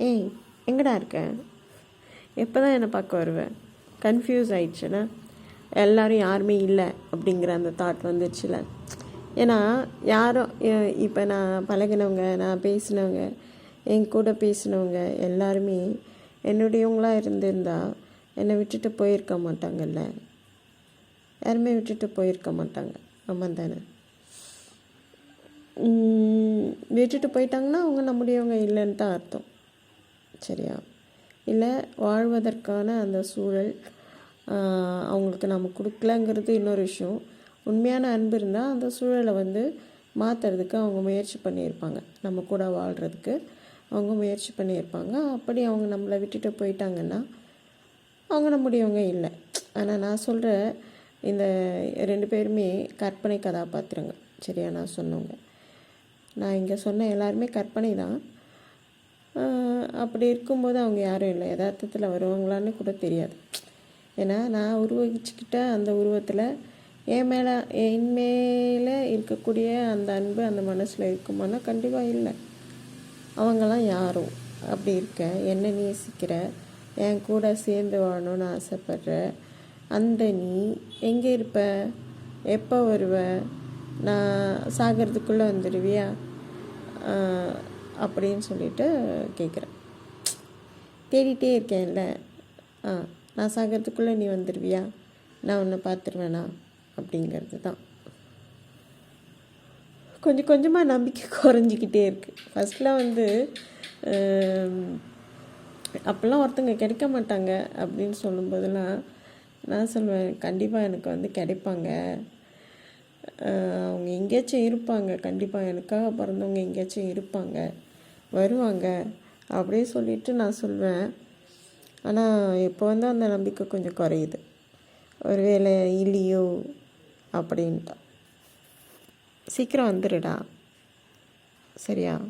ஏய் எங்கடா இருக்க? எப்போ தான் என்னை பார்க்க வருவேன் கன்ஃபியூஸ் ஆயிடுச்சுன்னா எல்லோரும் யாருமே இல்லை அப்படிங்கிற அந்த தாட் வந்துடுச்சுல ஏன்னா யாரும் இப்போ நான் பழகினவங்க நான் பேசினவங்க என் கூட பேசினவங்க எல்லாருமே என்னுடையவங்களாக இருந்திருந்தா என்னை விட்டுட்டு போயிருக்க மாட்டாங்கல்ல? யாருமே விட்டுட்டு போயிருக்க மாட்டாங்க. ஆமாம் தானே? விட்டுட்டு போயிட்டாங்கன்னா அவங்க நம்முடையவங்க இல்லைன்னு தான் அர்த்தம். சரியா? இல்லை வாழ்வதற்கான அந்த சூழல் அவங்களுக்கு நம்ம கொடுக்கலங்கிறது இன்னொரு விஷயம். உண்மையான அன்பு இருந்தால் அந்த சூழலை வந்து மாற்றுறதுக்கு அவங்க முயற்சி பண்ணியிருப்பாங்க. நம்ம கூட வாழ்கிறதுக்கு அவங்க முயற்சி பண்ணியிருப்பாங்க. அப்படி அவங்க நம்மளை விட்டுட்டு போயிட்டாங்கன்னா அவங்க நம்முடையவங்க இல்லை. ஆனால் நான் சொல்கிற இந்த ரெண்டு பேருமே கற்பனை கதாபாத்திரங்கள். சரியா நான் சொன்னவங்க. நான் இங்கே சொன்ன எல்லாருமே கற்பனை தான். அப்படி இருக்கும்போது அவங்க யாரும் இல்லை. யதார்த்தத்தில் வருவாங்களான்னு கூட தெரியாது. ஏன்னா நான் உருவகிச்சுக்கிட்ட அந்த உருவத்தில் என் மேலே என் மேலே இருக்கக்கூடிய அந்த அன்பு அந்த மனசில் இருக்குமானா கண்டிப்பாக இல்லை. அவங்களாம் யாரும் அப்படி இருக்க என்ன நேசிக்கிற என் கூட சேர்ந்து வாழணும்னு ஆசைப்படுற அந்த நீ எங்கே இருப்ப? எப்போ வருவ? நான் சாகிறதுக்குள்ளே வந்துடுவியா? அப்படின்னு சொல்லிட்டு கேட்குறேன் தேடிட்டே இருக்கேன்ல ஆ நான் சாகிறதுக்குள்ளே நீ வந்துடுவியா நான் உன்னை பார்த்துருவேனா அப்படிங்கிறது தான். கொஞ்சம் கொஞ்சமாக நம்பிக்கை குறைஞ்சிக்கிட்டே இருக்குது ஃபஸ்ட்லாம் வந்து அப்போல்லாம் ஒருத்தங்க கிடைக்க மாட்டாங்க அப்படின்னு சொல்லும்போதெல்லாம் நான் சொல்லுவேன் கண்டிப்பாக எனக்கு வந்து கிடைப்பாங்க. அவங்க எங்கேயாச்சும் இருப்பாங்க. கண்டிப்பாக எனக்காக பிறந்தவங்க எங்கேயாச்சும் இருப்பாங்க. வருவாங்க. அப்படியே சொல்லிட்டு நான் சொல்வேன். ஆனால் இப்போ வந்து அந்த நம்பிக்கை கொஞ்சம் குறையுது. ஒருவேளை இல்லையோ அப்படின்ட்டு சீக்கிரம் வந்துடுடா. சரியா?